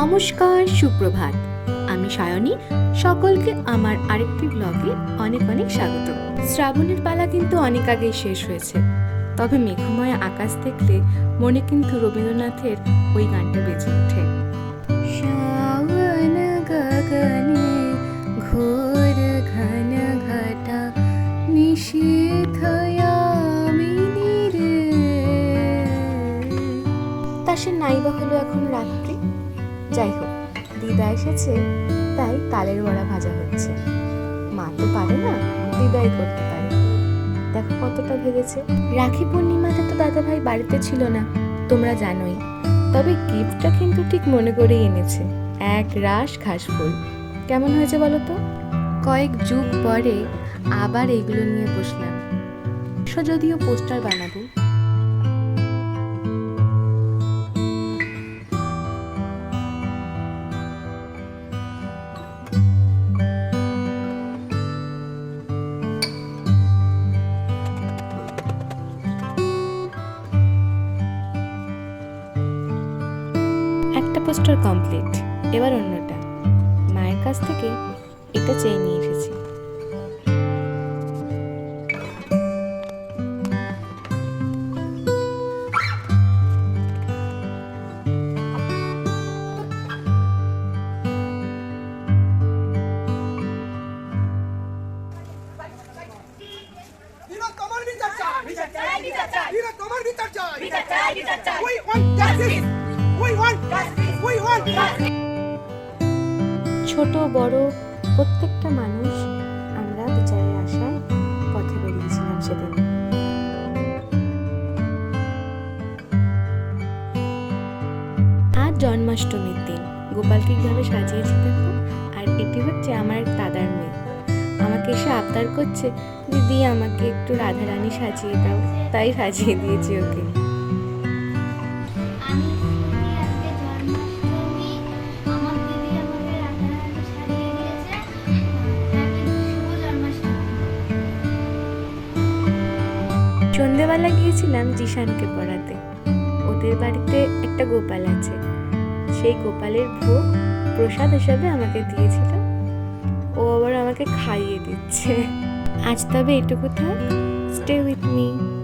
নমস্কার সুপ্রভাত। আমি সায়নী। সকলকে আমার আরেকটি ব্লগে অনেক অনেক স্বাগত। শ্রাবণের পালা কিন্তু অনেক আগেই শেষ হয়েছে। তবে মেঘময় আকাশ দেখলে মনে কিন্তু রবীন্দ্রনাথের ওই গানটা বেজে ওঠে। ঘোর ঘন ঘটা সে নাইবা হলো এখন। যাই হোক দিদা এসেছে তাই তালের বড়া ভাজা হচ্ছে। মা তো পারে না দিদাই করতে পারে। দেখো কতটা ভেবেছে। রাখি পূর্ণিমাতে তো দাদা ভাই বাড়িতে ছিল না তোমরা জানোই। তবে গিফটটা কিন্তু ঠিক মনে করেই এনেছে এক রাস ঘাস ফুল। কেমন হয়েছে বলো তো? কয়েক যুগ পরে আবার এগুলো নিয়ে বসলাম। যদিও পোস্টার বানাবো। একটা পোস্টার কমপ্লিট এবার অন্যটা। মায়ের কাছ থেকে এটা চেয়ে নিয়ে এসেছি। বিনা তোমার বিচার চাই বিচার চাই, বিচার চাই। বিচার চাই বিচার চাই, ছোট, বড় প্রত্যেকটা মানুষ আমরা বিচারের আশায় পথে বেরিয়েছিলাম সেদিন। আজ জন্মাষ্টমীর দিন। গোপালকে কীভাবে সাজিয়েছি দেখো, আর এটি হচ্ছে আমার দাদার মেয়ে। আমাকে এসে আবদার করছে, দিদি, আমাকে একটু রাধারানী সাজিয়ে দাও। তাই সাজিয়ে দিয়েছি ওকে। সন্ধেবেলা গিয়েছিলাম জিশানকে পড়াতে। ওদের বাড়িতে একটা গোপাল আছে। সেই গোপালের ভোগ প্রসাদ হিসাবে আমাকে দিয়েছিল। ও আবার আমাকে খাইয়ে দিচ্ছে। আজ তবে এটুকু থাক। Stay with me